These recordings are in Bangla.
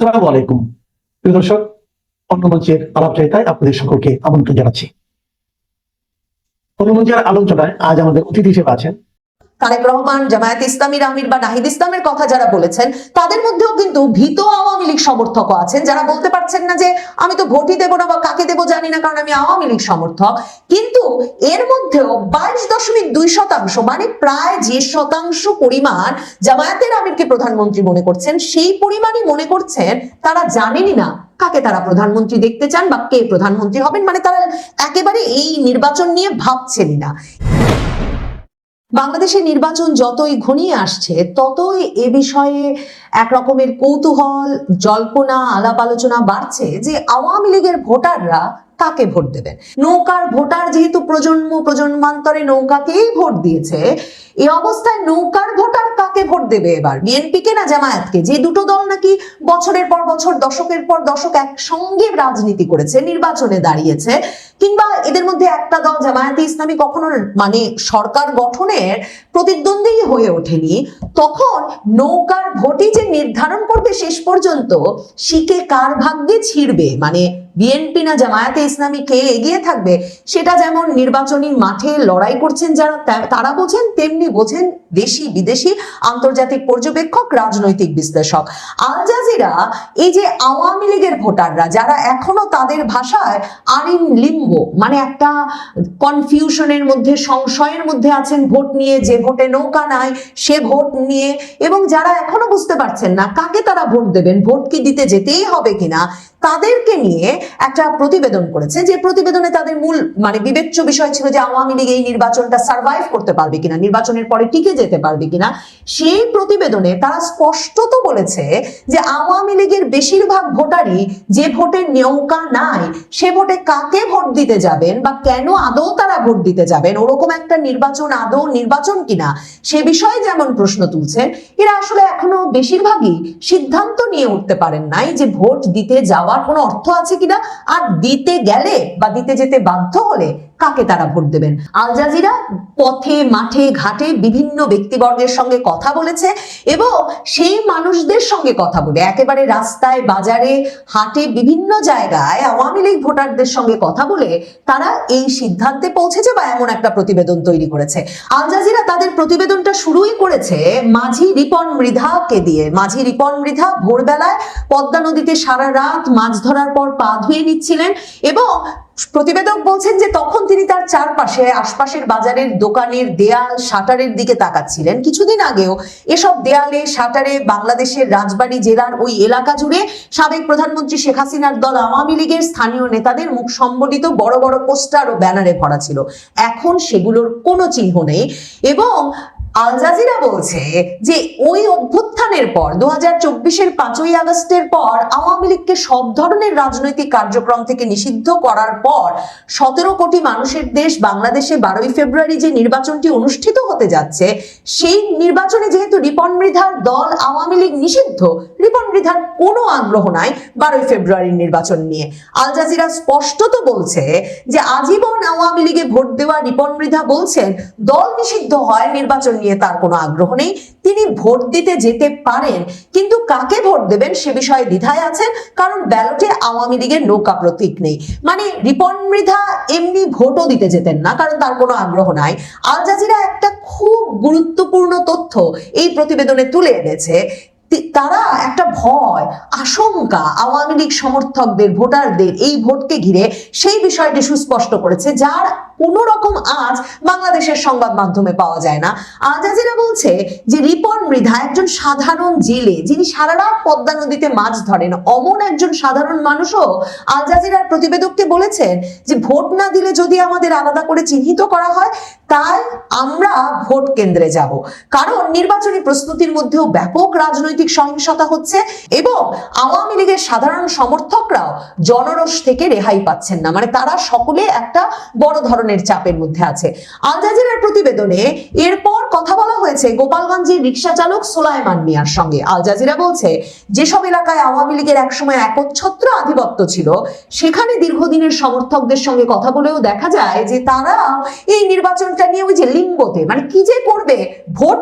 আসসালামু আলাইকুম। প্রিয় দর্শক, অন্য মঞ্চের আলাপচারিতায় আপনাদের সকলকে আমন্ত্রণ জানাচ্ছি। অন্য মঞ্চের আলোচনায় আজ আমাদের অতিথি হিসেবে আছেন তারেক রহমান, জামায়াত ইসলামীর আমির বা নাহিদ ইসলামের কথা যারা বলেছেন, তাদের মধ্যেও কিন্তু ভীত আওয়ামী লীগ সমর্থকও আছেন। যারা বলতে পারছেন না যে, আমি তো ভোটই দেবো না বা কাকে দেবো জানি না, কারণ আমি আওয়ামী লীগ সমর্থক। কিন্তু এর মধ্যেও বাইশ দশমিক দুই শতাংশ মানে প্রায় যে শতাংশ পরিমাণ জামায়াতের আমিরকে প্রধানমন্ত্রী মনে করছেন, সেই পরিমাণই মনে করছেন তারা জানেনই না কাকে তারা প্রধানমন্ত্রী দেখতে চান বা কে প্রধানমন্ত্রী হবেন। মানে তারা একেবারে এই নির্বাচন নিয়ে ভাবছেনই না। বাংলাদেশের নির্বাচন যতই ঘনিয়ে আসছে, ততই এ বিষয়ে এক রকমের কৌতূহল, জল্পনা, আলাপ আলোচনা বাড়ছে যে আওয়ামী লীগের ভোটাররা কাকে ভোট দেবেন? নৌকার ভোটার যেহেতু প্রজন্ম, প্রজন্মান্তরে নৌকাকেই ভোট দিয়েছে এই অবস্থায় নৌকার ভোটার কাকে ভোট দেবে এবার? বিএনপিকে না জামায়াতকে? যে দুটো দল নাকি বছরের পর বছর, দশকের পর দশক একসঙ্গে রাজনীতি করেছে, নির্বাচনে দাঁড়িয়েছে, কিংবা এদের মধ্যে একটা দল জামায়াতে ইসলামী কখনো মানে সরকার গঠনের প্রতিদ্বন্দ্বী হয়ে ওঠেনি। তখন নৌকার ভোটই যে নির্ধারণ করবে শেষ পর্যন্ত শিকে কার ভাগ্যে ছিড়বে? মানে বিএনপি না জামায়াতে ইসলামী কে এগিয়ে থাকবে? সেটা যেমন নির্বাচনী মাঠে লড়াই করছেন যারা তারা বোঝেন, তেমনি বোঝেন দেশি, বিদেশি আন্তর্জাতিক পর্যবেক্ষক, রাজনৈতিক বিশ্লেষক। আল জাজিরা, এই যে আওয়ামী লীগের ভোটাররা, যারা এখনও তাদের ভাষায় আইন লিম্ব মানে একটা কনফিউশনের মধ্যে, সংশয়ের মধ্যে আছেন, ভোট নিয়ে যে ভোটে নৌকা নাই, সে ভোট নিয়ে, এবং যারা এখনও বুঝতে পারছেন না কাকে তারা ভোট দেবেন, ভোট কি দিতে যেতেই হবে কিনা তাদেরকে নিয়ে একটা প্রতিবেদন করেছে যে প্রতিবেদনে তাদের মূল মানে বিবেচ্য বিষয় ছিল যে আওয়ামী লীগ এই নির্বাচনটা সার্ভাইভ করতে পারবে কিনা, নির্বাচনের পরে টিকে যেতে পারবে কিনা। সেই প্রতিবেদনে তারা স্পষ্টত বলেছে যে আওয়ামী লীগের বেশিরভাগ ভোটারই যে ভোটে নৌকা নাই, সে ভোটে কাকে ভোট দিতে যাবেন বা কেন আদৌ তারা ভোট দিতে যাবেন, ওরকম একটা নির্বাচন আদৌ নির্বাচন কিনা, সে বিষয়ে যেমন প্রশ্ন তুলছেন, এরা আসলে এখনও বেশিরভাগই সিদ্ধান্ত নিয়ে উঠতে পারেন নাই যে ভোট দিতে যাওয়ার কোনো অর্থ আছে কিনা? আর দিতে গেলে বা দিতে যেতে বাধ্য হলে কাকে তারা ভোট দেবেন? আল জাজিরা পথে, মাঠে, ঘাটে বিভিন্ন ব্যক্তিবর্গের সঙ্গে কথা বলেছে এবং সেই মানুষদের সঙ্গে কথা বলে, একেবারে রাস্তায়, বাজারে, হাটে, বিভিন্ন জায়গায় আওয়ামী লীগ ভোটারদের সঙ্গে কথা বলে তারা এই সিদ্ধান্তে পৌঁছেছে বা এমন একটা প্রতিবেদন তৈরি করেছে। আল জাজিরা তাদের প্রতিবেদনটা শুরুই করেছে মাঝি রিপন মৃধাকে দিয়ে। মাঝি রিপন মৃধা ভোরবেলায় পদ্মা নদীতে সারা রাত মাছ ধরার পর পা ধুয়ে নিচ্ছিলেন এবং প্রতিবেদক বলছেন যে তখন তিনি তার চারপাশে আশপাশের বাজারের দোকানের দেয়াল, শাটারের দিকে তাকাচ্ছিলেন। কিছুদিন আগেও এসব দেয়ালে, শাটারে বাংলাদেশের রাজবাড়ী জেলার ওই এলাকা জুড়ে সাবেক প্রধানমন্ত্রী শেখ হাসিনার দল আওয়ামী লীগের স্থানীয় নেতাদের মুখ সম্বলিত বড় বড় পোস্টার ও ব্যানারে ভরা ছিল। এখন সেগুলোর কোনো চিহ্ন নেই এবং আল জাজিরা বলছে যে ওই অভ্যুত্থানের পর দু হাজার চব্বিশের পাঁচই আগস্টের পর আওয়ামী লীগকে সব ধরনের রাজনৈতিক কার্যক্রম থেকে নিষিদ্ধ করার পর সতেরো কোটি মানুষের দেশ বাংলাদেশে বারোই ফেব্রুয়ারি যে নির্বাচনটি অনুষ্ঠিত হতে যাচ্ছে, সেই নির্বাচনে যেহেতু রিপন মৃধার দল আওয়ামী লীগ নিষিদ্ধ, রিপন মৃধার কোনো আগ্রহ নাই বারোই ফেব্রুয়ারির নির্বাচন নিয়ে। আল জাজিরা স্পষ্টত বলছে যে আজীবন আওয়ামী লীগে ভোট দেওয়া রিপন মৃধা বলছেন, দল নিষিদ্ধ হয় নির্বাচন নিয়ে। তার কোনো আগ্রহ নেই। তিনি ভোট দিতে যেতে পারেন, কিন্তু কাকে ভোট দেবেন সে বিষয়ে দ্বিধায় আছেন, কারণ ব্যালটে আওয়ামী লীগের নৌকা প্রতীক নেই। মানে রিপন মৃধা এমনি ভোটও দিতে যেতেন না, কারণ তার কোনো আগ্রহ নাই। আল জাজিরা একটা খুব গুরুত্বপূর্ণ তথ্য এই প্রতিবেদনে তুলে এনেছে। তারা একটা ভয়, আশঙ্কা আওয়ামী লীগ সমর্থকদের, ভোটারদের এই ভোটকে ঘিরে সেই বিষয়টি সুস্পষ্ট করেছে, যার কোনো রকম আজ বাংলাদেশের সংবাদ মাধ্যমে পাওয়া যায় না। আল জাজিরা বলছে যে, রিপন মৃধা একজন সাধারণ জেলে, যিনি সারা রাত পদ্মা নদীতে মাছ ধরেন, অমন একজন সাধারণ মানুষও আল জাজিরার প্রতিবেদককে বলেছেন যে, ভোট না দিলে যদি আমাদের আলাদা করে চিহ্নিত করা হয়, তাই আমরা ভোট কেন্দ্রে যাব। কারণ নির্বাচনী প্রস্তুতির মধ্যেও ব্যাপক রাজনৈতিক সহিংসতা হচ্ছে এবং আওয়ামী লীগের সাধারণ সমর্থকরাও জনরস থেকে রেহাই পাচ্ছেন না। মানে তারা সকলে একটা বড় ধরনের ধরনের চাপের মধ্যে আছে। আল জাজিরার প্রতিবেদনে এরপর কথা বলা হয়েছে গোপালগঞ্জের রিক্সা চালক সোলাইমান মিয়ার সঙ্গে। আল জাজিরা বলছে, যেসব এলাকায় আওয়ামী লীগের একসময় একচ্ছত্র আধিপত্য ছিল, সেখানে দীর্ঘদিনের সমর্থকদের সঙ্গে কথা বলেও দেখা যায় যে তারা এই নির্বাচনটা নিয়ে ওই যে লিঙ্গতে মানে কি যে করবে, ভোট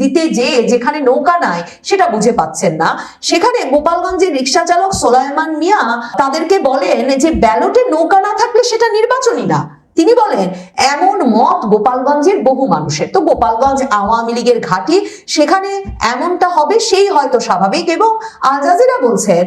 দিতে যে যেখানে নৌকা নাই, সেটা বুঝে পাচ্ছেন না। সেখানে গোপালগঞ্জের রিক্সা চালক সোলাইমান মিয়া তাদেরকে বলেন যে ব্যালটে নৌকা না থাকলে সেটা নির্বাচনই না। তিনি বলেন, এমন মত গোপালগঞ্জের বহু মানুষের। তো গোপালগঞ্জ আওয়ামী লীগের ঘাঁটি, সেখানে এমনটা হবে, সেই হয়তো স্বাভাবিক এবং আজাজিরা বলছেন,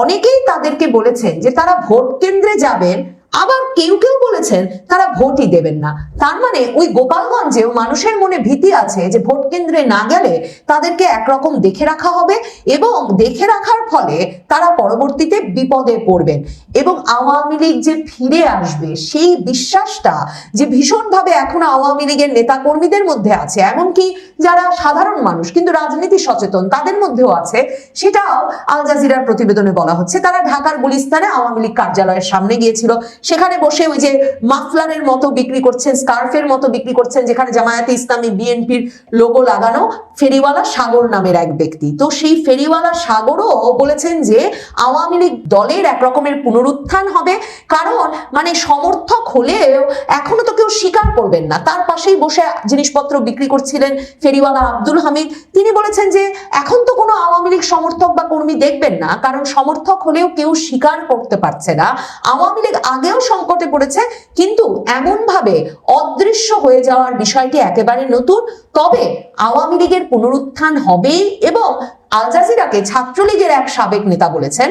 অনেকেই তাদেরকে বলেছেন যে তারা ভোট কেন্দ্রে যাবেন আবার কেউ কেউ বলেছেন তারা ভোটই দেবেন না। তার মানে ওই গোপালগঞ্জেও মানুষের মনে ভীতি আছে যে ভোট কেন্দ্রে না গেলে তাদেরকে একরকম দেখে রাখা হবে এবং দেখে রাখার ফলে তারা পরবর্তীতে বিপদে পড়বেন। এবং আওয়ামী লীগ যে ফিরে আসবে, সেই বিশ্বাসটা যে ভীষণভাবে এখন আওয়ামী লীগের নেতা কর্মীদের মধ্যে আছে, এমনকি যারা সাধারণ মানুষ, কিন্তু রাজনীতি সচেতন, তাদের মধ্যেও আছে, সেটাও আল জাজিরার প্রতিবেদনে বলা হচ্ছে। তারা ঢাকার গুলিস্তানে আওয়ামী লীগ কার্যালয়ের সামনে গিয়েছিল। সেখানে বসে ওই যে মাফলারের মতো বিক্রি করছেন স্কার্ফের মতো বিক্রি করছেন, যেখানে জামায়াতে ইসলামী বিএনপির লোগো লাগানো। ফেরিওয়ালা সাগর নামের এক ব্যক্তি। তো সেই ফেরিওয়ালা সাগরও বলেছেন যে আওয়ামী লীগ দলের এক রকমের পুনরুত্থান হবে। কারণ মানে সমর্থক হলেও এখনও তো কেউ স্বীকার করবেন না। তার পাশেই বসে জিনিসপত্র বিক্রি করছিলেন ফেরিওয়ালা আব্দুল হামিদ। তিনি বলেছেন যে এখন তো কোনো আওয়ামী লীগ সমর্থক বা কর্মী দেখবেন না, কারণ সমর্থক হলেও কেউ স্বীকার করতে পারছে না। আওয়ামী লীগ আগেও সংকটে পড়েছে, কিন্তু এমন ভাবে অদৃশ্য হয়ে যাওয়ার বিষয়টি একেবারে নতুন। তবে আওয়ামী লীগের পুনরুত্থান হবে এবং আল জাজিরাকে ছাত্রলীগের এক সাবেক নেতা বলেছেন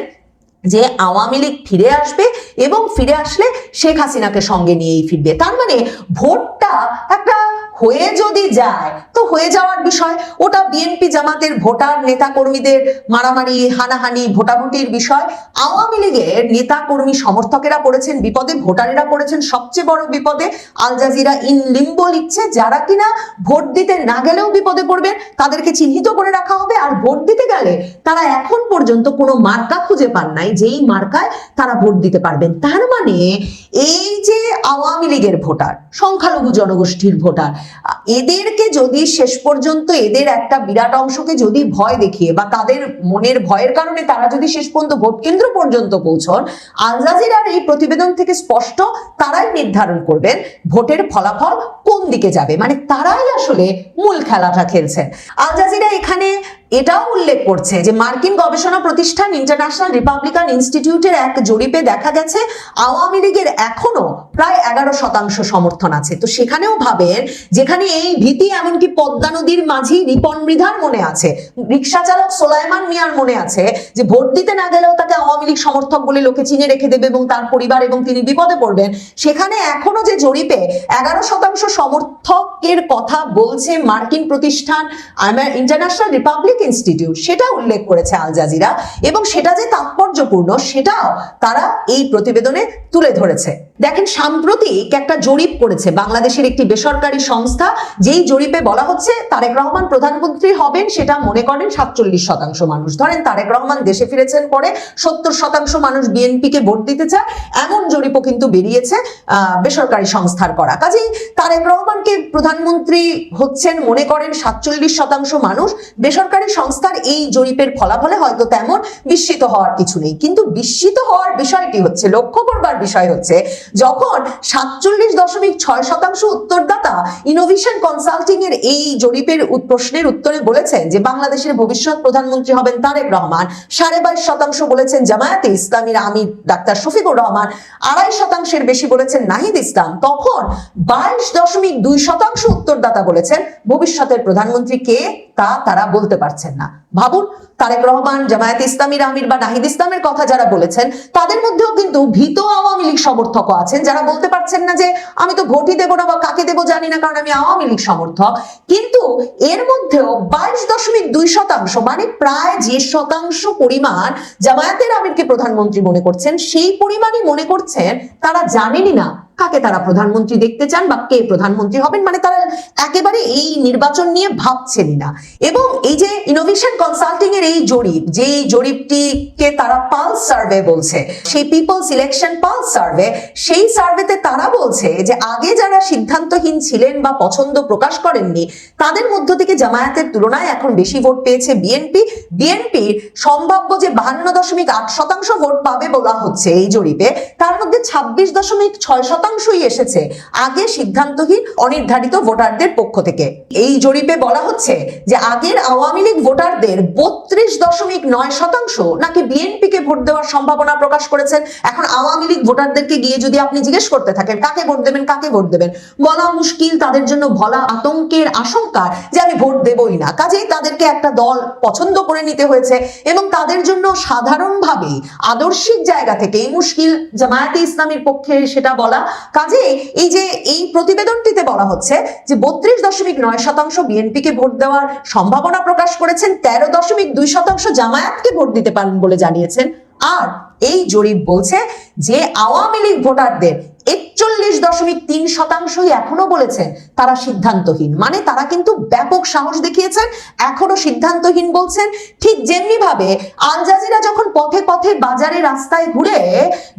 যে আওয়ামী লীগ ফিরে আসবে এবং ফিরে আসলে শেখ হাসিনাকে সঙ্গে নিয়েই ফিরবে। তার মানে ভোটটা একটা হয়ে যদি যায়, তো হয়ে যাওয়ার বিষয়। ওটা বিএনপি জামাতের ভোটার নেতা কর্মীদের মারামারি, হানাহানি, ভোটাভুটির বিষয়। আওয়ামী লীগের নেতা কর্মী সমর্থকেরা পড়েছেন বিপদে, ভোটারেরা পড়েছেন সবচেয়ে বড় বিপদে। আল জাজিরা ইন লিম্বো লিখছে, যারা কিনা ভোট দিতে না গেলেও বিপদে পড়বেন, তাদেরকে চিহ্নিত করে রাখা হবে। আর ভোট দিতে গেলে তারা এখন পর্যন্ত কোনো মার্কা খুঁজে পান নাই, যেই মার্কায় তারা ভোট দিতে পারবেন। তার মানে এই যে আওয়ামী লীগের ভোটার, সংখ্যালঘু জনগোষ্ঠীর ভোটার এদেরকে যদি শেষ পর্যন্ত এদের একটা বিরাট অংশকে যদি ভয় দেখিয়ে বা তাদের মনের ভয়ের কারণে তারা যদি শেষ পর্যন্ত ভোট কেন্দ্র পর্যন্ত পৌঁছন আলজাজিরার এই প্রতিবেদন থেকে স্পষ্ট তারাই নির্ধারণ করবেন ভোটের ফলাফল কোন দিকে যাবে। মানে তারাই আসলে মূল খেলাটা খেলছেন। আলজাজিরা এখানে এটাও উল্লেখ করছে যে মার্কিন গবেষণা প্রতিষ্ঠান ইন্টারন্যাশনাল রিপাবলিকান ইনস্টিটিউটের এক জরিপে দেখা গেছে, আওয়ামী লীগের এখনও প্রায় এগারো শতাংশ সমর্থন আছে। তো সেখানেও ভাবেন, যেখানে এই ভীতি এমনকি পদ্মা নদীর মাঝি রিপন মৃধার মনে আছে, রিক্সা চালক সোলাইমান মিয়ার মনে আছে যে ভোট দিতে না গেলেও তাকে আওয়ামী লীগ সমর্থক বলে লোকে চিনে রেখে দেবে এবং তার পরিবার এবং তিনি বিপদে পড়বেন। সেখানে এখনও যে জরিপে এগারো শতাংশ সমর্থকের কথা বলছে মার্কিন প্রতিষ্ঠান ইন্টারন্যাশনাল রিপাবলিক ইনস্টিটিউট সেটা উল্লেখ করেছে আল জাজিরা এবং সেটা যে তাৎপর্যপূর্ণ সেটাও তারা এই প্রতিবেদনে তুলে ধরেছে। দেখেন, সাম্প্রতিক একটা জরিপ করেছে বাংলাদেশের একটি বেসরকারি সংস্থা, যেই জরিপে বলা হচ্ছে তারেক রহমান প্রধানমন্ত্রী হবেন, সেটা মনে করেন সাতচল্লিশ শতাংশ মানুষ। ধরেন, তারেক রহমান দেশে ফিরেছেন পরে সত্তর শতাংশ মানুষ বিএনপিকে ভোট দিতে চায়, এমন জরিপও কিন্তু বেরিয়েছে বেসরকারি সংস্থার করা। কাজেই তারেক রহমানকে প্রধানমন্ত্রী হচ্ছেন, মনে করেন সাতচল্লিশ শতাংশ মানুষ, বেসরকারি সংস্থার এই জরিপের ফলাফলে হয়তো তেমন বিস্মিত হওয়ার কিছু নেই। কিন্তু বিস্মিত হওয়ার বিষয়টি হচ্ছে, লক্ষ্য করবার বিষয় হচ্ছে, যখন সাতচল্লিশ দশমিক ছয় শতাংশ উত্তরদাতা ইনোভেশন কনসাল্টিং এর এই জরিপের প্রশ্নের উত্তরে বলেছেন যে, বাংলাদেশের ভবিষ্যৎ প্রধানমন্ত্রী হবেন তারেক রহমান, সাড়ে বাইশ শতাংশ বলেছেন জামায়াতে ইসলামীর আমির ডাক্তার শফিকুর রহমান, আড়াই শতাংশের বেশি বলেছেন নাহিদ ইসলাম। তখন বাইশ দশমিক দুই শতাংশ উত্তরদাতা বলেছেন ভবিষ্যতের প্রধানমন্ত্রী কে তা তারা বলতে পারছেন না। ভাবুন, তারেক রহমান, জামায়াত ইসলামীর আমির বা নাহিদ ইসলামের কথা যারা বলেছেন, তাদের মধ্যেও কিন্তু ভীত আওয়ামী লীগ সমর্থক আছেন, যারা বলতে পারছেন না যে আমি তো ভোটই দেবো না বা কাকে দেবো জানি না, কারণ আমি আওয়ামী লীগ সমর্থক। কিন্তু এর মধ্যেও বাইশ দশমিক দুই শতাংশ মানে প্রায় যে শতাংশ পরিমাণ জামায়াতের আমিরকে প্রধানমন্ত্রী মনে করছেন, সেই পরিমাণই মনে করছেন তারা জানেনই না কাকে তারা প্রধানমন্ত্রী দেখতে চান বা কে প্রধানমন্ত্রী হবেন মানে তারা একেবারে এই নির্বাচন নিয়ে ভাবছেনই না। এবং এই যে ইনোভেশন কনসাল্টিং এর এই জরিপ যে জরিপটিকে তারা পালস সার্ভে বলছে, সেই পিপল সিলেকশন পালস সার্ভে সেই সার্ভেতে তারা বলছে যে আগে যারা সিদ্ধান্তহীন ছিলেন বা পছন্দ প্রকাশ করেননি, তাদের মধ্য থেকে জামায়াতের তুলনায় এখন বেশি ভোট পেয়েছে বিএনপি বিএনপির সম্ভাব্য যে বাহান্ন দশমিক আট শতাংশ ভোট পাবে বলা হচ্ছে এই জরিপে, তার মধ্যে ছাব্বিশ দশমিক ছয় শতাংশই এসেছে আগে সিদ্ধান্তহীন, অনির্ধারিত ভোটারদের পক্ষ থেকে। এই জরিপে বলা হচ্ছে যে আগের আওয়ামী লীগ ভোটারদের বত্রিশ দশমিক নয় শতাংশ নাকি বিএনপিকে ভোট দেওয়ার সম্ভাবনা প্রকাশ করেছেন? এখন আওয়ামী লীগ ভোটারদেরকে গিয়ে যদি আপনি জিজ্ঞেস করতে থাকেন, কাকে ভোট দেবেন, কাকে ভোট দেবেন? বলা মুশকিল, তাদের জন্য বলা আতঙ্কের আশঙ্কা যে আমি ভোট দেবই না। কাজেই তাদেরকে একটা দল পছন্দ করে নিতে হয়েছে এবং তাদের জন্য সাধারণভাবে আদর্শিক জায়গা থেকে এই মুশকিল জামায়াতে ইসলামের পক্ষে সেটা বলা। কাজে এই যে এই প্রতিবেদনটিতে বলা হচ্ছে যে বত্রিশ দশমিক নয় শতাংশ বিএনপিকে ভোট দেওয়ার সম্ভাবনা প্রকাশ করেছেন তেরো দশমিক দুই শতাংশ জামায়াতকে ভোট দিতে পারেন বলে জানিয়েছেন। আর এই জরিপ বলছে যে আওয়ামী লীগ ভোটারদের একচল্লিশ দশমিক তিন শতাংশই এখনও বলেছেন তারা সিদ্ধান্তহীন। মানে তারা কিন্তু ব্যাপক সাহস দেখিয়েছেন, এখনও সিদ্ধান্তহীন বলছেন। ঠিক যেমনি ভাবে আল জাজিরা যখন পথে পথে বাজারে রাস্তায় ঘুরে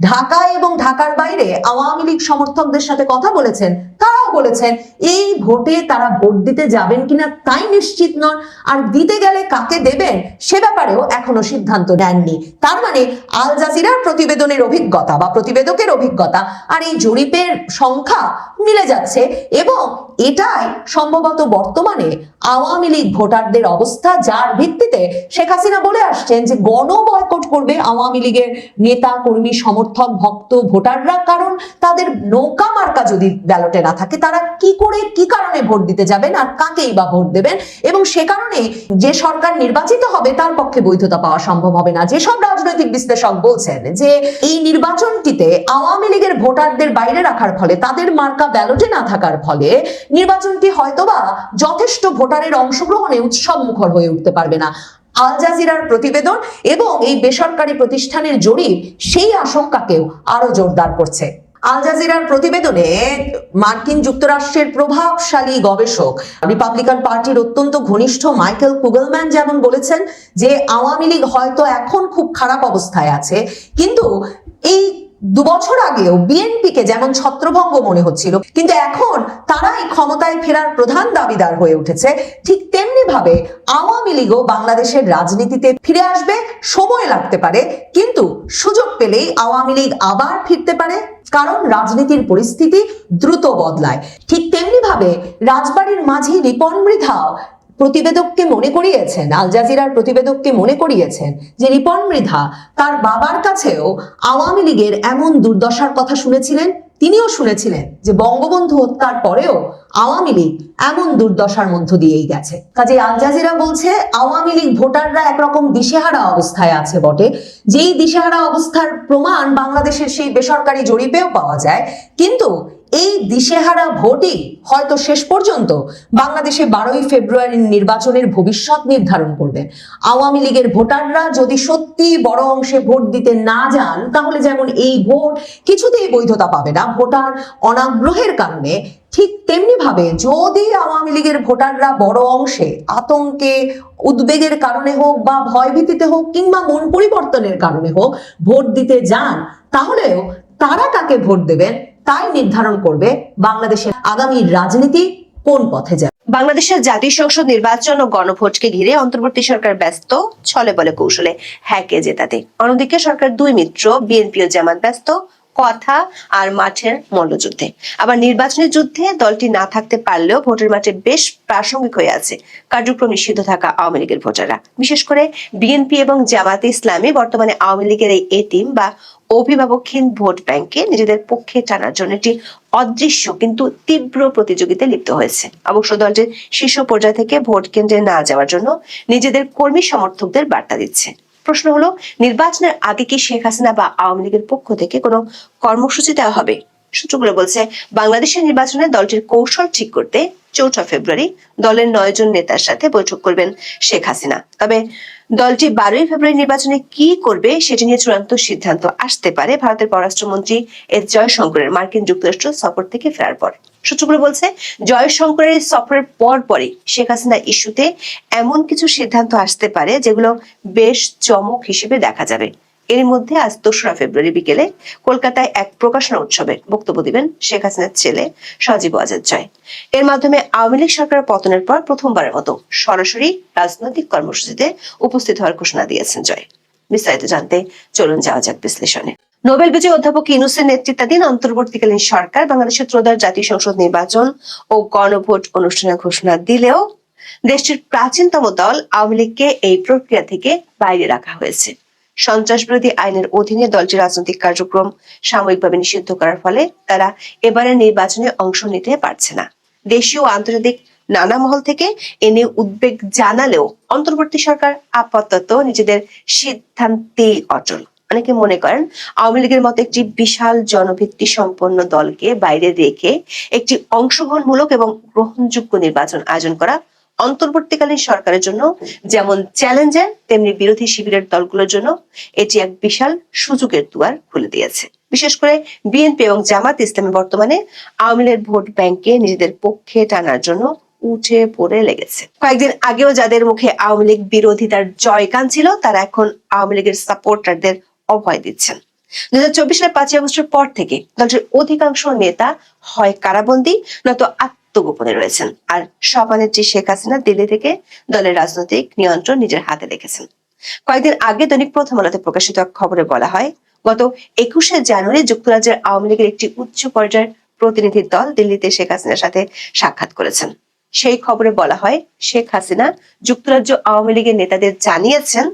ঢাকা এবং ঢাকার বাইরে আওয়ামী লীগ সমর্থকদের সাথে কথা বলেছেন, তারাও বলেছেন, এই ভোটে তারা ভোট দিতে যাবেন কিনা তাই নিশ্চিত নন আর দিতে গেলে কাকে দেবেন সে ব্যাপারেও এখনও সিদ্ধান্ত নেননি। তার মানে আল জাজিরার প্রতিবেদনের অভিজ্ঞতা বা প্রতিবেদকের অভিজ্ঞতা আর এই জরিপের সংখ্যা মিলে যাচ্ছে এবং এটাই সম্ভবত বর্তমানে আওয়ামী লীগ ভোটারদের অবস্থা, যার ভিত্তিতে শেখ হাসিনা বলে আসছেন যে গণ বয়কট করবে আওয়ামী লীগের নেতা, কর্মী, সমর্থক, ভক্ত, ভোটাররা। কারণ তাদের নৌকা মার্কা যদি ব্যালটে না থাকে, তারা কি করে, কি কারণে ভোট দিতে যাবেন আর কাকেই বা ভোট দেবেন? এবং সে কারণে যে সরকার নির্বাচিত হবে, তার পক্ষে বৈধতা পাওয়া সম্ভব হবে না। যেসব রাজনৈতিক বিশ্লেষক বলছেন যে এই নির্বাচনটিতে আওয়ামী লীগের ভোটারদের বাইরে রাখার ফলে, তাদের মার্কা ব্যালটে না থাকার ফলে নির্বাচনটি হয়তোবা যথেষ্ট ভোটারের অংশগ্রহণে উৎসব মুখর হয়ে উঠতে পারবে না। আল জাজিরার প্রতিবেদন এবং এই বেসরকারি প্রতিষ্ঠানের জরিপ সেই আশঙ্কাকেও আরও জোরদার করছে। আল জাজিরার প্রতিবেদনে মার্কিন যুক্তরাষ্ট্রের প্রভাবশালী গবেষক, রিপাবলিকান পার্টির অত্যন্ত ঘনিষ্ঠ মাইকেল কুগলম্যান যেমন বলেছেন যে, আওয়ামী লীগ হয়তো এখন খুব খারাপ অবস্থায় আছে, কিন্তু এই দু বছর আগেও বিএনপিকে যেমন ছত্রভঙ্গ মনে হচ্ছিল, কিন্তু এখন তারাই ক্ষমতায় ফেরার প্রধান দাবিদার হয়ে উঠেছে। ঠিক তেমনি ভাবে আওয়ামী লীগও বাংলাদেশের রাজনীতিতে ফিরে আসবে, সময় লাগতে পারে, কিন্তু সুযোগ পেলেই আওয়ামী লীগ আবার ফিরতে পারে, কারণ রাজনীতির পরিস্থিতি দ্রুত বদলায়। ঠিক তেমনি ভাবে রাজবাড়ির মাঝি রিপন মৃধাও প্রতিবেদককে মনে করিয়েছেন, আল জাজিরার প্রতিবেদককে মনে করিয়েছেন যে রিপন মৃধা তার বাবার কাছেও আওয়ামী লীগের এমন দুর্দশার কথা শুনেছিলেন, তিনিও শুনেছিলেন যে বঙ্গবন্ধু হত্যার পরেও আওয়ামী লীগ এমন দুর্দশার মধ্য দিয়েই গেছে। কাজে আল জাজিরা বলছে, আওয়ামী লীগ ভোটাররা একরকম দিশেহারা অবস্থায় আছে বটে। যেই দিশেহারা অবস্থার প্রমাণ বাংলাদেশের সেই বেসরকারি জরিপেও পাওয়া যায়, কিন্তু এই দিশেহারা ভোটই হয়তো শেষ পর্যন্ত বাংলাদেশে বারোই ফেব্রুয়ারির নির্বাচনের ভবিষ্যৎ নির্ধারণ করবে। আওয়ামী লীগের ভোটাররা যদি সত্যি বড় অংশে ভোট দিতে না যান, তাহলে যেমন এই ভোট কিছুতেই বৈধতা পাবে না, ভোটার অনাগ্রহের কারণে ঠিক তেমনি ভাবে যদি আওয়ামী লীগের ভোটাররা বড় অংশে আতঙ্কে, উদ্বেগের কারণে হোক বা ভয়ভীতিতে হোক কিংবা মন পরিবর্তনের কারণে হোক ভোট দিতে যান, তাহলেও তারা কাকে ভোট দেবেন? তাই নির্ধারণ করবে বাংলাদেশের আগামী রাজনীতি কোন পথে যাবে। বাংলাদেশের জাতীয় সংসদ নির্বাচন ও গণভোটকে ঘিরে অন্তর্বর্তী সরকার ব্যস্ত, ছলে বলে কৌশলে হ্যাকে জেতাতে। অন্যদিকে সরকার দুই মিত্র, বিএনপি ও জামাত ব্যস্ত। কথা আর মাঠের মল্লযুদ্ধে। আবার নির্বাচনী যুদ্ধে দলটি না থাকতে পারলেও ভোটের মাঠে বেশ প্রাসঙ্গিক হয়ে আছে। কার্যক্রম নিষিদ্ধ থাকা আওয়ামী লীগের ভোটাররা। বিশেষ করে বিএনপি এবং জামাতে ইসলামী বর্তমানে আওয়ামী লীগের এই এতিম বা অভিভাবকহীন ভোট ব্যাংকে নিজেদের পক্ষে টানার জন্য একটি অদৃশ্য কিন্তু তীব্র প্রতিযোগিতায় লিপ্ত হয়েছে। অবশ্য দলটির শীর্ষ পর্যায় থেকে ভোট কেন্দ্রে না যাওয়ার জন্য নিজেদের কর্মী সমর্থকদের বার্তা দিচ্ছে। প্রশ্ন হলো, নির্বাচনের আগে কি শেখ হাসিনা বা আওয়ামী লীগের পক্ষ থেকে কোনো কর্মসূচি দেওয়া হবে? সূত্রগুলো বলছে, বাংলাদেশের নির্বাচনে দলটির কৌশল ঠিক করতে চৌঠা ফেব্রুয়ারি দলের নয় জন নেতার সাথে বৈঠক করবেন শেখ হাসিনা। তবে দলটি বারোই ফেব্রুয়ারি নির্বাচনে কি করবে সেটি নিয়ে চূড়ান্ত সিদ্ধান্ত আসতে পারে ভারতের পররাষ্ট্রমন্ত্রী এস জয়শঙ্করের মার্কিন যুক্তরাষ্ট্র সফর থেকে ফেরার পর। সূত্রগুলো বলছে, জয়শঙ্করের সফরের পর পরই শেখ হাসিনা ইস্যুতে এমন কিছু সিদ্ধান্ত আসতে পারে যেগুলো বেশ চমক হিসেবে দেখা যাবে। এর মধ্যে আজ দোসরা ফেব্রুয়ারি বিকেলে কলকাতায় এক প্রকাশনা উৎসবে বক্তব্য দিবেন শেখ হাসিনার ছেলে সজীব ওয়াজেদ জয়। এর মাধ্যমে আওয়ামী লীগ সরকারের পতনের পর প্রথমবারের মতো সরাসরি রাজনৈতিক কর্মসূচিতে উপস্থিত হওয়ার ঘোষণা দিয়েছেন জয়। বিস্তারিত জানতে চলুন যাওয়া যাক বিশ্লেষণে। নোবেল বিজয়ী অধ্যাপক ইউনুসের নেতৃত্বাধীন অন্তর্বর্তীকালীন সরকার বাংলাদেশের ত্রয়োদশ জাতীয় সংসদ নির্বাচন ও গণভোট অনুষ্ঠানের ঘোষণা দিলেও দেশটির প্রাচীনতম দল আওয়ামী লীগকে এই প্রক্রিয়া থেকে বাইরে রাখা হয়েছে। সন্ত্রাস বিরোধী আইনের অধীনে দলটির রাজনৈতিক কার্যক্রম সাময়িকভাবে নিষিদ্ধ করার ফলে তারা এবারের নির্বাচনে অংশ নিতে পারছে না। দেশীয় আন্তর্জাতিক নানা মহল থেকে এ নিয়ে উদ্বেগ জানালেও অন্তর্বর্তী সরকার আপাতত নিজেদের সিদ্ধান্তে অচল অনেকে মনে করেন আওয়ামী লীগের মতো একটি বিশাল জনভিত্তি সম্পন্ন দলকে বাইরে রেখে একটি অংশগ্রহণমূলক এবং গ্রহণযোগ্য নির্বাচন আয়োজন করা অন্তর্বর্তীকালীন সরকারের জন্য, যেমন চ্যালেঞ্জার, তেমনি বিরোধী শিবিরের দলগুলোর জন্য এটি এক বিশাল সুযোগের দুয়ার খুলে দিয়েছে। বিশেষ করে বিএনপি এবং জামাত ইসলামী বর্তমানে আওয়ামী লীগের ভোট ব্যাংকে নিজেদের পক্ষে টানার জন্য উঠে পড়ে লেগেছে। কয়েকদিন আগেও যাদের মুখে আওয়ামী লীগ বিরোধিতার জয়গান ছিল, তারা এখন আওয়ামী লীগের সাপোর্টারদের অভয় দিচ্ছেন। দু হাজার চব্বিশ সালের পাঁচই আগস্টের পর থেকে দলটির অধিকাংশ নেতা হয় কারাবন্দী, নয়তো আত্মগোপনে রয়েছেন। আর সভানেত্রী শেখ হাসিনা দিল্লি থেকে দলের রাজনৈতিক নিয়ন্ত্রণ নিজের হাতে রেখেছেন। কয়েকদিন আগে দৈনিক প্রথম আলোতে প্রকাশিত এক খবরে বলা হয়, গত একুশে জানুয়ারি যুক্তরাজ্যের আওয়ামী লীগের একটি উচ্চ পর্যায়ের প্রতিনিধি দল দিল্লিতে শেখ হাসিনার সাথে সাক্ষাৎ করেছেন। সেই খবরে বলা হয়, শেখ হাসিনা যুক্তরাজ্য আওয়ামী লীগের নেতাদের জানিয়েছেন,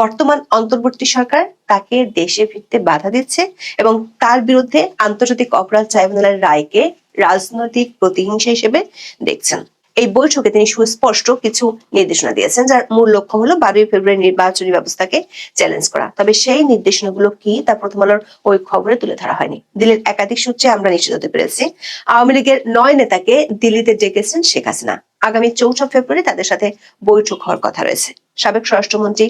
বর্তমান অন্তর্বর্তী সরকার তাকে দেশে ফিরতে বাধা দিচ্ছে এবং তার বিরুদ্ধে আন্তর্জাতিক অপরাধ ট্রাইব্যুনালের রায়কে রাজনৈতিক প্রতিহিংসা হিসেবে দেখছেন। এই বৈঠকে তিনি সুস্পষ্ট কিছু নির্দেশনা দিয়েছেন, যার মূল লক্ষ্য হলো বারোই ফেব্রুয়ারি নির্বাচনী ব্যবস্থাকে চ্যালেঞ্জ করা। তবে সেই নির্দেশনাগুলো কি, তা প্রথম আলোর ওই খবরে তুলে ধরা হয়নি। দিল্লির একাধিক সূত্রে আমরা নিশ্চিত হতে পেরেছি, আওয়ামী লীগের নয় নেতাকে দিল্লিতে ডেকেছেন শেখ হাসিনা। আগামী চৌঠা ফেব্রুয়ারি তাদের সাথে বৈঠক হওয়ার কথা রয়েছে। সাবেক স্বরাষ্ট্রমন্ত্রী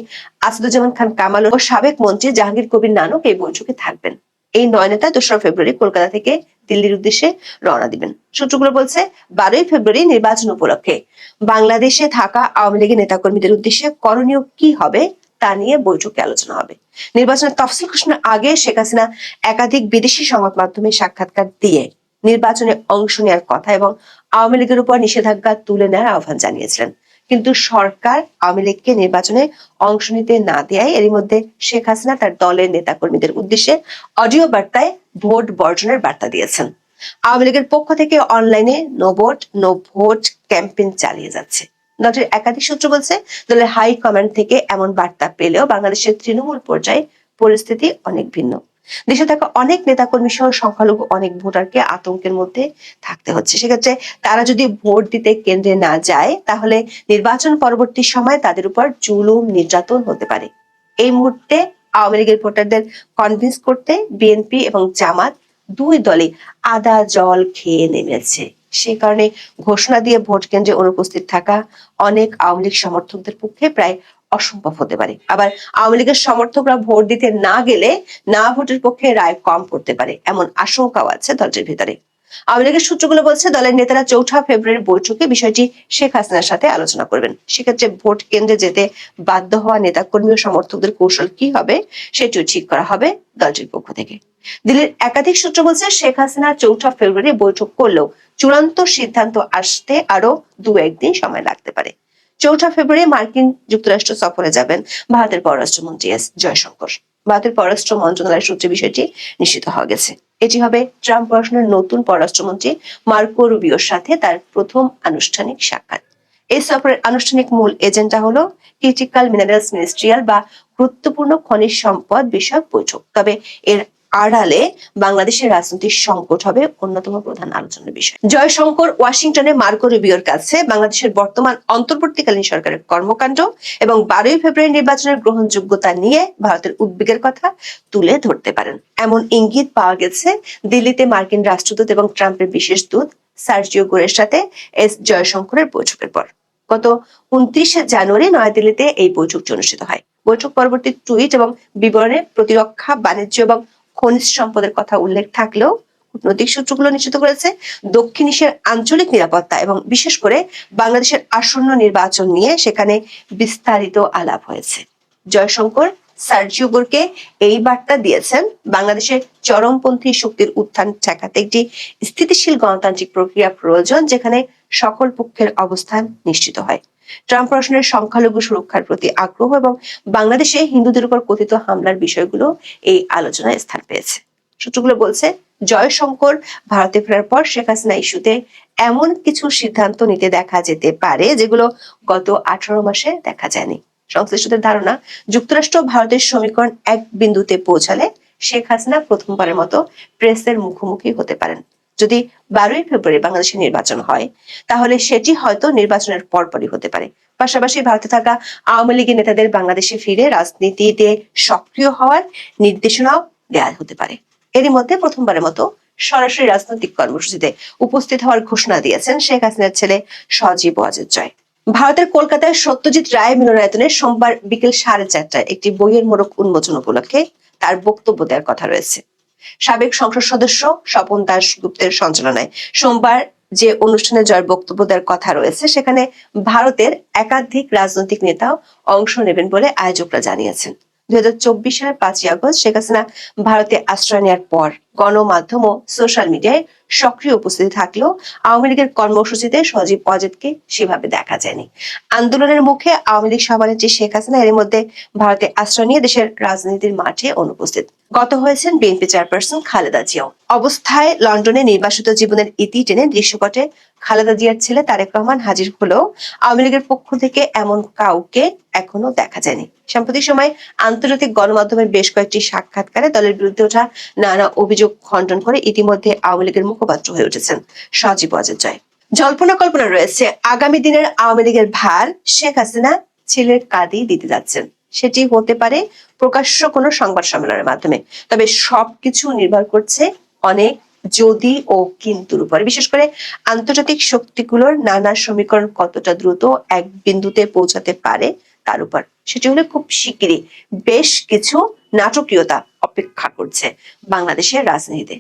আসাদুজ্জামান খান কামাল ও সাবেক মন্ত্রী জাহাঙ্গীর কবির নানক এই বৈঠকে থাকবেন। এই নয় নেতা দোসরা ফেব্রুয়ারি কলকাতা থেকে দিল্লির উদ্দেশ্যে রওনা দিবেন। সূত্রগুলো বলছে, বারোই ফেব্রুয়ারি নির্বাচন উপলক্ষে বাংলাদেশে থাকা আওয়ামী লীগের নেতাকর্মীদের উদ্দেশ্যে করণীয় কি হবে তা নিয়ে বৈঠকে আলোচনা হবে। নির্বাচনের তফসিল ঘোষণার আগে শেখ হাসিনা একাধিক বিদেশি সংবাদ মাধ্যমে সাক্ষাৎকার দিয়ে নির্বাচনে অংশ নেওয়ার কথা এবং আওয়ামী লীগের উপর নিষেধাজ্ঞা তুলে নেওয়ার আহ্বান জানিয়েছিলেন। কিন্তু সরকার আওয়ামী লীগকে নির্বাচনে অংশ নিতে না দেয় এরই মধ্যে শেখ হাসিনা তার দলের নেতাকর্মীদের উদ্দেশ্যে অডিও বার্তায় ভোট বর্জনের বার্তা দিয়েছেন। আওয়ামী লীগের পক্ষ থেকে অনলাইনে no vote no vote campaign চালিয়ে যাচ্ছে। দলটির একাধিক সূত্র বলছে, দলের হাই কমান্ড থেকে এমন বার্তা পেলেও বাংলাদেশের তৃণমূল পর্যায়ে পরিস্থিতি অনেক ভিন্ন। দেশে থাকা অনেক নেতাকর্মী সহ সংখ্যালঘু অনেক ভোটারকে আতঙ্কের মধ্যে থাকতে হচ্ছে। সেক্ষেত্রে তারা যদি ভোট দিতে কেন্দ্রে না যায়, তাহলে নির্বাচন পরবর্তী সময় তাদের উপর জুলুম, নির্যাতন হতে পারে। এই মুহূর্তে আওয়ামী লীগের ভোটারদের কনভিন্স করতে বিএনপি এবং জামাত দুই দলে আদা, জল খেয়ে নেমেছে। সে কারণে ঘোষণা দিয়ে ভোট কেন্দ্রে অনুপস্থিত থাকা অনেক আওয়ামী লীগ সমর্থকদের পক্ষে প্রায় অসম্ভব হতে পারে। আবার আওয়ামী লীগের সমর্থকরা ভোট দিতে না গেলে না ভোটের পক্ষে রায় কম করতে পারে, এমন আশঙ্কাও আছে দলটির ভিতরে। আওয়ামী লীগের সূত্রগুলো বলছে, দলের নেতারা চৌঠা ফেব্রুয়ারি বৈঠকে বিষয়টি শেখ হাসিনার সাথে আলোচনা করবেন। সেক্ষেত্রে ভোট কেন্দ্রে যেতে বাধ্য হওয়া নেতাকর্মী ও সমর্থকদের কৌশল কি হবে, সেটিও ঠিক করা হবে দলটির পক্ষ থেকে। দিল্লির একাধিক সূত্র বলছে, শেখ হাসিনা চৌঠা ফেব্রুয়ারি বৈঠক করলেও চূড়ান্ত সিদ্ধান্ত আসতে আরও দু একদিন সময় লাগতে পারে। চৌঠা ফেব্রুয়ারি মার্কিন যুক্তরাষ্ট্র সফরে যাবেন ভারতের পররাষ্ট্রমন্ত্রী এস জয়শঙ্কর। ভারতের পররাষ্ট্র মন্ত্রণালয়ের সূত্রে বিষয়টি নিশ্চিত হওয়া গেছে। এটি হবে ট্রাম্প প্রশাসনের নতুন পররাষ্ট্রমন্ত্রী মার্কো রুবিওর সাথে তার প্রথম আনুষ্ঠানিক সাক্ষাৎ। এই সফরের আনুষ্ঠানিক মূল এজেন্ডা হলো ক্রিটিক্যাল মিনারেলস মিনিস্ট্রিয়াল বা গুরুত্বপূর্ণ খনিজ সম্পদ বিষয়ক বৈঠক। তবে এর আড়ালে বাংলাদেশের রাজনৈতিক সংকট হবে অন্যতম প্রধান আলোচনার বিষয়। জয়শঙ্কর ওয়াশিংটনে মার্কো রুবিওর কাছে বাংলাদেশের বর্তমান অন্তর্বর্তীকালীন সরকারের কর্মকাণ্ড এবং বারোই ফেব্রুয়ারি নির্বাচনের গ্রহণযোগ্যতা নিয়ে ভারতের উদ্বেগের কথা তুলে ধরতে পারেন। এমন ইঙ্গিত পাওয়া গেছে দিল্লিতে মার্কিন রাষ্ট্রদূত এবং ট্রাম্পের বিশেষ দূত সার্জিও গোরের সাথে এস জয়শঙ্করের বৈঠকের পর। গত উনত্রিশে জানুয়ারি নয়াদিল্লিতে এই বৈঠকটি অনুষ্ঠিত হয়। বৈঠক পরবর্তী টুইট এবং বিবরণে প্রতিরক্ষা, বাণিজ্য এবং খনিজ সম্পদের কথা উল্লেখ থাকলেও কূটনৈতিক সূত্রগুলো নিশ্চিত করেছে। দক্ষিণ এশিয়ার আঞ্চলিক নিরাপত্তা এবং বিশেষ করে বাংলাদেশের আসন্ন নির্বাচন নিয়ে সেখানে বিস্তারিত আলাপ হয়েছে। জয়শঙ্কর, সার্জিও এই বার্তা দিয়েছেন, বাংলাদেশের চরমপন্থী শক্তির উত্থান ঠেকাতে একটি স্থিতিশীল গণতান্ত্রিক প্রক্রিয়া প্রয়োজন, যেখানে সকল পক্ষের অবস্থান নিশ্চিত হয়। ট্রাম্প প্রশাসনের সংখ্যালঘু সুরক্ষার প্রতি আগ্রহ এবং বাংলাদেশে হিন্দুদের উপর কথিত হামলার বিষয়গুলো এই আলোচনায় স্থান পেয়েছে। সূত্রগুলো বলছে, জয়শঙ্কর ভারতে ফেরার পর শেখ হাসিনা ইস্যুতে এমন কিছু সিদ্ধান্ত নিতে দেখা যেতে পারে যেগুলো গত আঠারো মাসে দেখা যায়নি। সংশ্লিষ্টদের ধারণা, যুক্তরাষ্ট্র ভারতের সমীকরণ এক বিন্দুতে পৌঁছালে শেখ হাসিনা প্রথমবারের মতো প্রেসের মুখোমুখি হতে পারেন। যদি বারোই ফেব্রুয়ারি বাংলাদেশে নির্বাচন হয়, তাহলে সেটি হয়তো নির্বাচনের পরপরই হতে পারে। পাশাপাশি ভারতে থাকা আওয়ামী লীগের নেতাদের বাংলাদেশে ফিরে রাজনীতিতে সক্রিয় হওয়ার নির্দেশনাও দেওয়া হতে পারে। এরই মধ্যে প্রথমবারের মতো সরাসরি রাজনৈতিক কর্মসূচিতে উপস্থিত হওয়ার ঘোষণা দিয়েছেন শেখ হাসিনার ছেলে সজীব ওয়াজেদ জয়। ভারতের কলকাতায় সত্যজিৎ রায় মিলনায়তনে সোমবার বিকেল সাড়ে চারটায় একটি বইয়ের মোড়ক উন্মোচন উপলক্ষে তার বক্তব্য দেওয়ার কথা রয়েছে। সাবেক সংসদ সদস্য স্বপন দাশগুপ্তের সঞ্চালনায়। সোমবার যে অনুষ্ঠানে জয়ের বক্তব্য দেওয়ার কথা রয়েছে, সেখানে ভারতের একাধিক রাজনৈতিক নেতাও অংশ নেবেন বলে আয়োজকরা জানিয়েছেন। দুই হাজার চব্বিশ সালের পাঁচই আগস্ট শেখ হাসিনা ভারতে আশ্রয় নেওয়ার পর গণমাধ্যম ও সোশ্যাল মিডিয়ায় সক্রিয় উপস্থিতি থাকলেও আওয়ামী লীগের কর্মসূচিতে সজীব অজিতকে সেভাবে দেখা যায়নি। আন্দোলনের মুখে আওয়ামী লীগ সভানেত্রী শেখ হাসিনা এর মধ্যে ভারতে আশ্রয় নিয়ে দেশের রাজনীতির মাঠে অনুপস্থিত। গত হয়েছেন বিএনপি চেয়ারপারসন খালেদা জিয়াও। অবস্থায় লন্ডনে নির্বাসিত জীবনের ইতি টেনে দৃশ্যপটে খালেদা জিয়ার ছেলে তারেক রহমান হাজির হলেও আওয়ামী লীগের পক্ষ থেকে এমন কাউকে এখনও দেখা যায়নি। সাম্প্রতিক সময় আন্তর্জাতিক গণমাধ্যমের বেশ কয়েকটি সাক্ষাৎকারে দলের বিরুদ্ধে ওঠা নানা অভিযোগ খণ্ডন করে ইতিমধ্যে আওয়ামী লীগের মুখপাত্র হয়ে উঠেছেন সজীব অজয় জয়। জল্পনা কল্পনা রয়েছে, আগামী দিনের আওয়ামী লীগের ভার শেখ হাসিনা ছেলের কাঁধেই দিতে যাচ্ছেন। সেটি হতে পারে প্রকাশ্য কোনো সংবাদ সম্মেলনের মাধ্যমে। তবে সবকিছু নির্ভর করছে অনেক যদি ও কিন্তুর উপরে। বিশেষ করে আন্তর্জাতিক শক্তিগুলোর নানা সমীকরণ কতটা দ্রুত এক বিন্দুতে পৌঁছাতে পারে তার উপর। সেটি হলে খুব শিগগিরই বেশ কিছু নাটকীয়তা অপেক্ষা করছে বাংলাদেশের রাজনীতিতে।